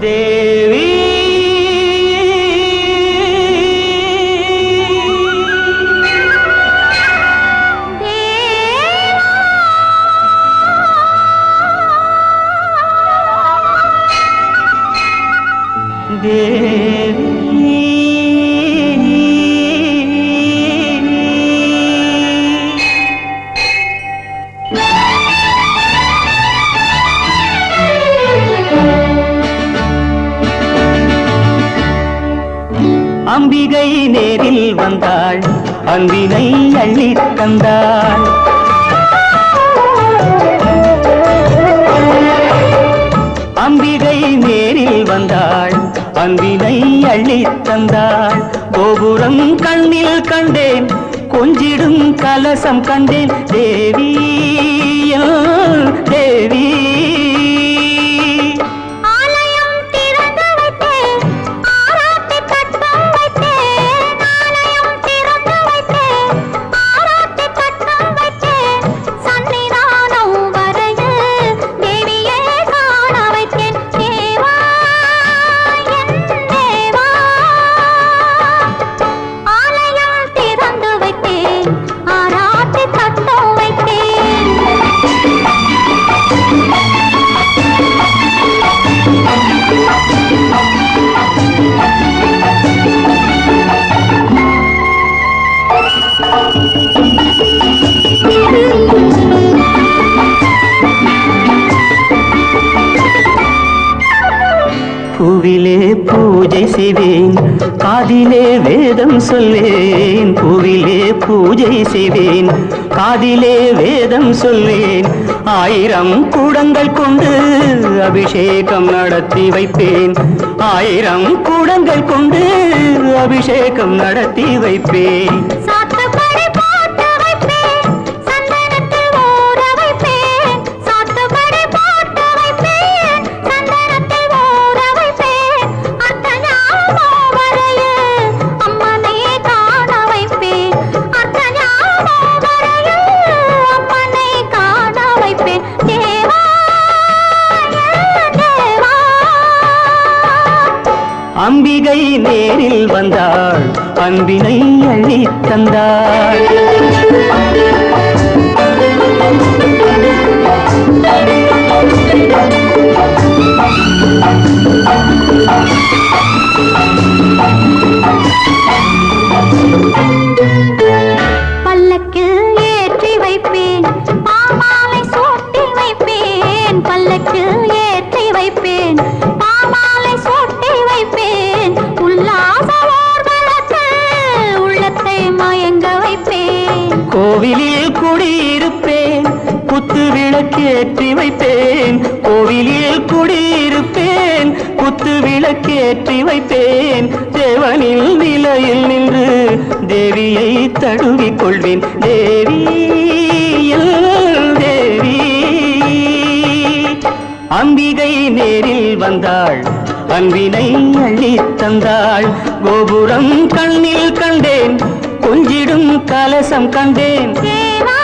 தேவி தேவி அம்பிகை நேரில் வந்தாள் அன்பினை அள்ளி தந்தாள். அம்பிகை நேரில் வந்தாள் அன்பினை அள்ளி தந்தாள். கோபுரம் கண்ணில் கண்டேன் கொஞ்சிடும் கலசம் கண்டேன். தேவி என் பூவிலே பூஜை செய்வேன். காதிலே வேதம் சொல்வேன். பூவிலே பூஜை செய்வேன். காதிலே வேதம் சொல்வேன். ஆயிரம் கூடங்கள் கொண்டு அபிஷேகம் நடத்தி வைப்பேன். ஆயிரம் கூடங்கள் கொண்டு அபிஷேகம் நடத்தி வைப்பேன். அம்பிகை நேரில் வந்தாள் அன்பினை அள்ளித் தந்தாள் you. கோவிலில் குடியிருப்பேன். குத்து விளக்கேற்றி வைப்பேன். கோவிலில் குடியிருப்பேன். குத்து விளக்கேற்றி வைப்பேன். தேவனில் நிலையில் நின்று தேவியை தழுவிக் கொள்வேன். தேவி தேவி. அம்பிகை நேரில் வந்தாள். அன்பினை அள்ளி தந்தாள். கோபுரம் கண்ணில் கண்டேன். கொஞ்சிடும் கலசம் கண்டேன். தேவா